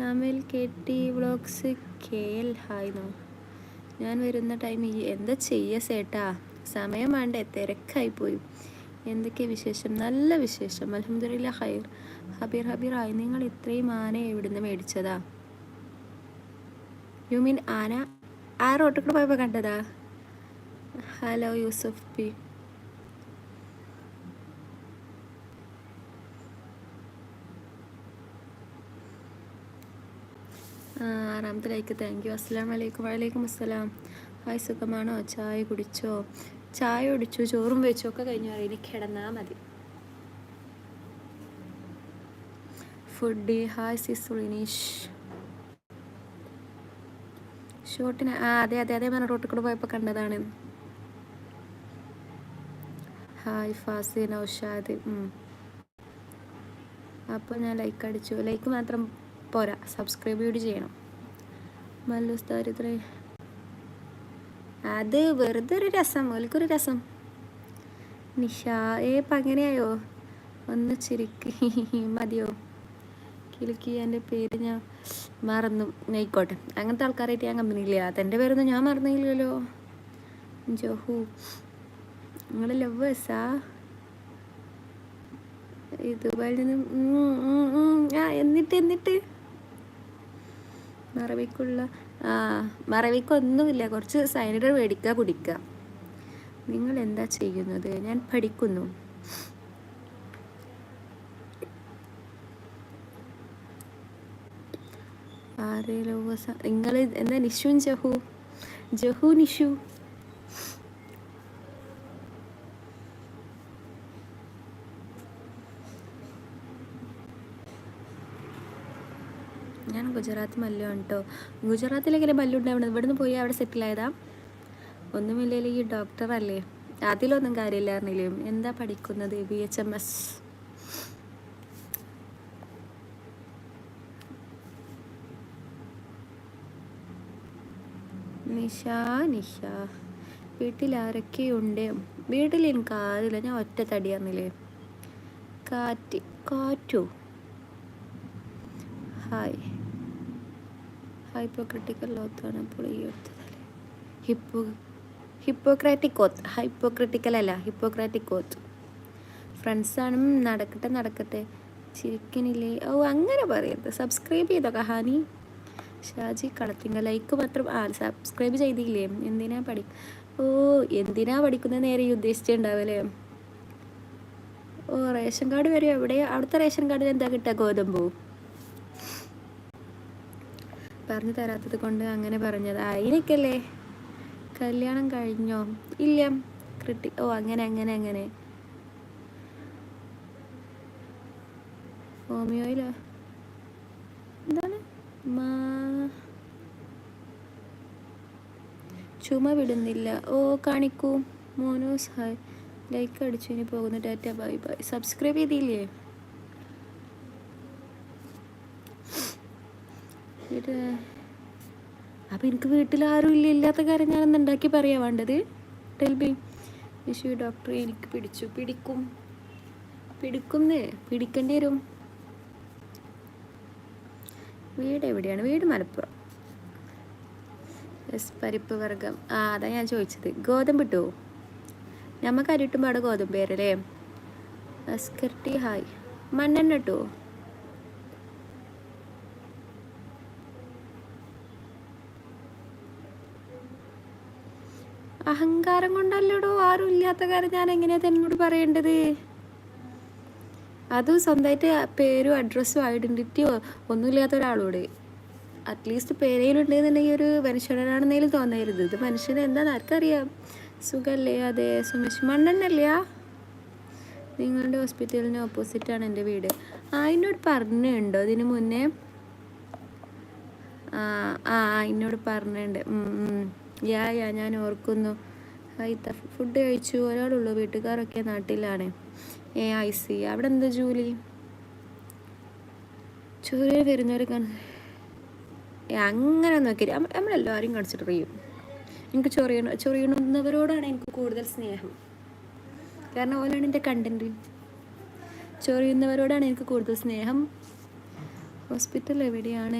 Shamil K T vlogs K L hi no ഞാൻ വരുന്ന time ഈ എന്താ ചെയ്യുക സേട്ടാ? സമയം വേണ്ടേ തിരക്കായി പോയി. എന്തൊക്കെ വിശേഷം? നല്ല വിശേഷം. അലഹമ്മദില്ല ഹൈർ ഹബീർ ഹബീർ ആയി. നിങ്ങൾ ഇത്രയും ആന എവിടുന്ന് മേടിച്ചതാ? യു മീൻ ആന? ആ റോട്ടിൽ കൂടെ പോയപ്പോൾ കണ്ടതാ? ഹലോ യൂസഫ് പി ആ, ആറാമത്തെ ലൈക്ക് താങ്ക് യു അസ്സാം വലൈക്കും വലൈക്കും അസ്സലാം. ഹായ് സുഖമാണോ? ചായ കുടിച്ചോ? ചായ കുടിച്ചു ചോറും വെച്ചോ ഒക്കെ കഴിഞ്ഞു. ഇനി കിടന്നാൽ മതി. ഫുഡി ഹായ് സിസുളിനീഷ് ഷോട്ടിന് ആ അതെ അതെ അതെ പറഞ്ഞ റോട്ടിൽ കൂടെ പോയപ്പോൾ കണ്ടതാണ്. ഹായ് ഫാസി നൗഷാദ്. അപ്പോൾ ഞാൻ ലൈക്ക് അടിച്ചു. ലൈക്ക് മാത്രം പോരാ സബ്സ്ക്രൈബ് കൂടി ചെയ്യണം. മല്ലുസ്താരിത്ര അത് വെറുതെ ഒരു രസം ഓൽക്കൊരു രസം. നിഷ ഏ അങ്ങനെയായോ ഒന്ന് ചിരിക്ക് മതിയോ? കിലുക്കി എന്റെ പേര് ഞാൻ മറന്നു. നെയ്ക്കോട്ടെ അങ്ങനത്തെ ആൾക്കാരായിട്ട് ഞാൻ കമ്പനിയില്ല അതെന്റെ പേരൊന്നും ഞാൻ മറന്നില്ലല്ലോ. ജോഹു നിങ്ങൾ ലവേഴ്സാ ദുബായിൽ നിന്ന്. ആ എന്നിട്ട് എന്നിട്ട്? മറവിക്കുള്ള മറവിക്കൊന്നുമില്ല. കുറച്ച് സൈനഡർ മേടിക്കുക കുടിക്കുക. നിങ്ങൾ എന്താ ചെയ്യുന്നത്? ഞാൻ പഠിക്കുന്നു. ആരെ നിങ്ങൾ എന്താ നിഷു ജഹു? ജഹു നിഷു? ഞാൻ ഗുജറാത്ത് മല്ലു കേട്ടോ ഗുജറാത്തിലെങ്ങനെ മല്ലുണ്ടാവണം ഇവിടുന്ന് പോയി അവിടെ സെറ്റിൽ സെറ്റിലായതാ ഒന്നുമില്ലെങ്കിൽ ഈ ഡോക്ടർ അല്ലേ. അതിലൊന്നും കാര്യമില്ല അറിഞ്ഞില്ലേ എന്താ പഠിക്കുന്നത്? B H M S Nisha Nisha. വീട്ടിൽ വീട്ടിൽ എനിക്ക് ആരില്ല ഞാൻ ഒറ്റ തടിയാന്നില്ലേ കാറ്റ് കാറ്റു? ഹായ് ഹൈപ്പോക്രിറ്റിക്കൽ ഓത്താണ് അപ്പോൾ ഈ എടുത്തതല്ലേ ഹിപ്പോ ഹിപ്പോക്രാറ്റിക് ഓത്ത് ഹൈപ്പോക്രിറ്റിക്കൽ അല്ല ഹിപ്പോക്രാറ്റിക് ഓത്ത് ഫ്രണ്ട്സാണ് നടക്കട്ടെ നടക്കട്ടെ. ചിരിക്കണില്ലേ? ഓ അങ്ങനെ പറയരുത്. സബ്സ്ക്രൈബ് ചെയ്തോ കഹാനി ഷാജി കളത്തിങ്ക. ലൈക്ക് മാത്രം ആ സബ്സ്ക്രൈബ് ചെയ്തില്ലേ? എന്തിനാ പഠി ഓ എന്തിനാ പഠിക്കുന്ന നേരെ ഉദ്ദേശിച്ചിട്ടുണ്ടാവല്ലേ? ഓ റേഷൻ കാർഡ് വരും എവിടെ അവിടുത്തെ റേഷൻ കാർഡിൽ എന്താ കിട്ടുക? ഗോതമ്പൂ. പറഞ്ഞു തരാത്തത് കൊണ്ട് അങ്ങനെ പറഞ്ഞത്. അതിനൊക്കെയല്ലേ കല്യാണം കഴിഞ്ഞോ? ഇല്ല. ക്രിട്ടി ഓ അങ്ങനെ അങ്ങനെ അങ്ങനെ. ഹോമിയോയിലോ? എന്താണ്? ചുമ വിടുന്നില്ല. ഓ കാണിക്കൂ. മോനോസ് ഹായ് ലൈക്ക് അടിച്ചു. ഇനി പോകുന്നു. Data bye bye. സബ്സ്ക്രൈബ് ചെയ്തില്ലേ? ഇത്. അപ്പം എനിക്ക് വീട്ടിൽ ആരും ഇല്ല ഇല്ലാത്ത കാര്യം ഞാനൊന്ന് ഉണ്ടാക്കി പറയാ. വേണ്ടത്? ടെൽബി വിഷു ഡോക്ടർ എനിക്ക് പിടിച്ചു. പിടിക്കും. പിടിക്കുന്നേ പിടിക്കേണ്ടി വരും. വീട് എവിടെയാണ്? വീട് മലപ്പുറം. എസ് പരിപ്പ് വർഗം. ആ അതാ ഞാൻ ചോദിച്ചത്. ഗോതമ്പ് ഇട്ടോ? ഞമ്മക്ക് അരിട്ടുമ്പോൾ അവിടെ ഗോതമ്പ് പേരല്ലേ അസ്കർട്ടി ഹായ്. മണ്ണെണ്ണ ഇട്ടോ? അഹങ്കാരം കൊണ്ടല്ലടോ ആരും ഇല്ലാത്ത കാര്യം ഞാൻ എങ്ങനെയാ തന്നോട് പറയേണ്ടത്? അതും സ്വന്തമായിട്ട് പേരും അഡ്രസ്സും ഐഡന്റിറ്റിയോ ഒന്നുമില്ലാത്ത ഒരാളോട്. അറ്റ്ലീസ്റ്റ് പേരയിലുണ്ടെന്നുണ്ടെങ്കിൽ ഒരു മനുഷ്യനാണെന്നേലും തോന്നരുത്. ഇത് മനുഷ്യന് എന്താണെന്ന് ആർക്കറിയാം? സുഖല്ലേ? അതെ സുമേഷ് മണ്ണെണ്ണല്ലയാ നിങ്ങളുടെ ഹോസ്പിറ്റലിന് ഓപ്പോസിറ്റാണ് എന്റെ വീട്. ആ എന്നോട് പറഞ്ഞിട്ടുണ്ടോ ഇതിന് മുന്നേ? ആ ആ എന്നോട് പറഞ്ഞിട്ടുണ്ട്. യാ യാ ഞാൻ ഓർക്കുന്നു. ഹായ് ഫുഡ് കഴിച്ചു. ഒരാളുള്ളൂ വീട്ടുകാരൊക്കെ നാട്ടിലാണ്. ഏ ഐ സി അവിടെ എന്താ ജോലി? ജോലി വരുന്നവരെ അങ്ങനെ നോക്കി. നമ്മളെല്ലാവരും കൺസിഡർ ചെയ്യും എനിക്ക് ചൊറിയണ ചൊറിയണുന്നവരോടാണ് എനിക്ക് കൂടുതൽ സ്നേഹം. കാരണം ഓലാണ് എന്റെ കണ്ടന്റ് ചൊറിയുന്നവരോടാണ് എനിക്ക് കൂടുതൽ സ്നേഹം. ഹോസ്പിറ്റൽ എവിടെയാണ്?